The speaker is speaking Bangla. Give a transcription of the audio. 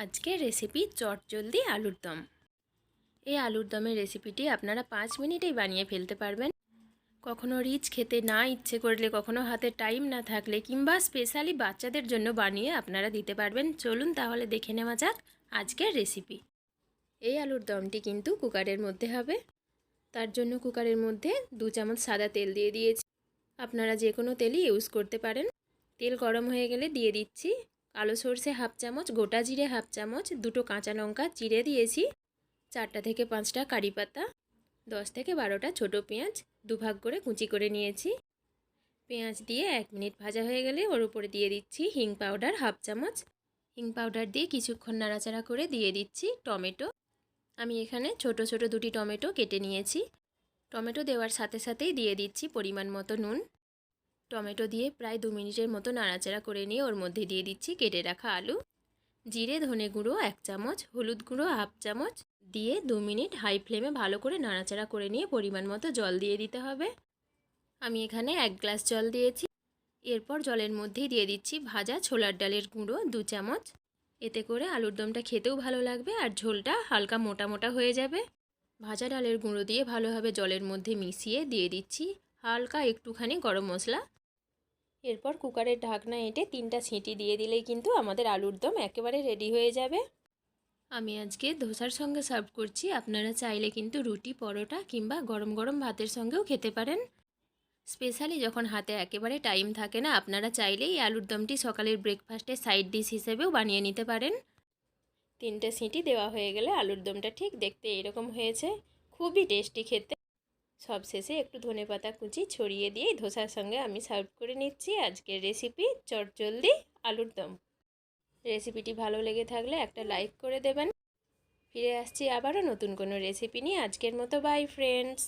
আজকের রেসিপি চটজলদি আলুর দম। এই আলুর দমের রেসিপিটি আপনারা পাঁচ মিনিটেই বানিয়ে ফেলতে পারবেন। কখনো রিচ খেতে না ইচ্ছে করলে, কখনো হাতে টাইম না থাকলে কিংবা স্পেশালি বাচ্চাদের জন্য বানিয়ে আপনারা দিতে পারবেন। চলুন তাহলে দেখে নেওয়া যাক আজকের রেসিপি এই আলুর দমটি কিন্তু কুকারের মধ্যে হবে। তার জন্য কুকারের মধ্যে দু চামচ সাদা তেল দিয়ে দিয়েছি। আপনারা যে কোনো তেলই ইউজ করতে পারেন। তেল গরম হয়ে গেলে দিয়ে দিচ্ছি। কালো সর্ষে হাফ চামচ, গোটা জিরে হাফ চামচ, দুটো কাঁচা লঙ্কা চিড়ে দিয়েছি, চারটা থেকে পাঁচটা কারি পাতা, দশ থেকে বারোটা ছোটো পেঁয়াজ, দুভাগ করে কুচি করে নিয়েছি। পেঁয়াজ দিয়ে এক মিনিট ভাজা হয়ে গেলে ওর উপরে দিয়ে দিচ্ছি হিং পাউডার হাফ চামচ। হিং পাউডার দিয়ে কিছুক্ষণ নাড়াচাড়া করে দিয়ে দিচ্ছি টমেটো। আমি এখানে ছোট ছোট দুটি টমেটো কেটে নিয়েছি। টমেটো দেওয়ার সাথে সাথেই দিয়ে দিচ্ছি পরিমাণ মতো নুন। টমেটো দিয়ে প্রায় দু মিনিটের মতো নাড়াচাড়া করে নিয়ে ওর মধ্যে দিয়ে দিচ্ছি কেটে রাখা আলু। জিরে, ধনে গুঁড়ো, এক চামচ, হলুদ গুঁড়ো, হাফ চামচ দিয়ে দু মিনিট হাই ফ্লেমে ভালো করে নাড়াচাড়া করে নিয়ে পরিমাণ মতো জল দিয়ে দিতে হবে। আমি এখানে এক গ্লাস জল দিয়েছি। এরপর জলের মধ্যেই দিয়ে দিচ্ছি ভাজা ছোলার ডালের গুঁড়ো, দু চামচ। এতে করে আলুর দমটা খেতেও ভালো লাগবে আর ঝোলটা হালকা মোটা মোটা হয়ে যাবে। ভাজা ডালের গুঁড়ো দিয়ে ভালোভাবে জলের মধ্যে মিশিয়ে দিয়ে দিচ্ছি হালকা একটুখানি গরম মশলা। এরপর কুকারের ঢাকনা এঁটে তিনটা সিটি দিয়ে দিলেই কিন্তু আমাদের আলুর দম একেবারে রেডি হয়ে যাবে। আমি আজকে ধোসার সঙ্গে সার্ভ করছি। আপনারা চাইলে কিন্তু রুটি, পরোটা কিংবা গরম গরম ভাতের সঙ্গেও খেতে পারেন। স্পেশালি যখন হাতে একেবারে টাইম থাকে না, আপনারা চাইলেই আলুর দমটি সকালের ব্রেকফাস্টের সাইড ডিশ হিসেবেও বানিয়ে নিতে পারেন। তিনটে সিটি দেওয়া হয়ে গেলে আলুর দমটা ঠিক দেখতে এরকম হয়েছে। খুবই টেস্টি খেতে। সব শেষে একটু ধনে পাতা কুচি ছড়িয়ে দিয়ে ধোসার সঙ্গে আমি সার্ভ করে নিচ্ছি আজকের রেসিপি চটজলদি আলুর দম। রেসিপিটি ভালো লেগে থাকলে একটা লাইক করে দেবেন। ফিরে আসছি আবারও নতুন কোনো রেসিপি নিয়ে। আজকের মতো বাই ফ্রেন্ডস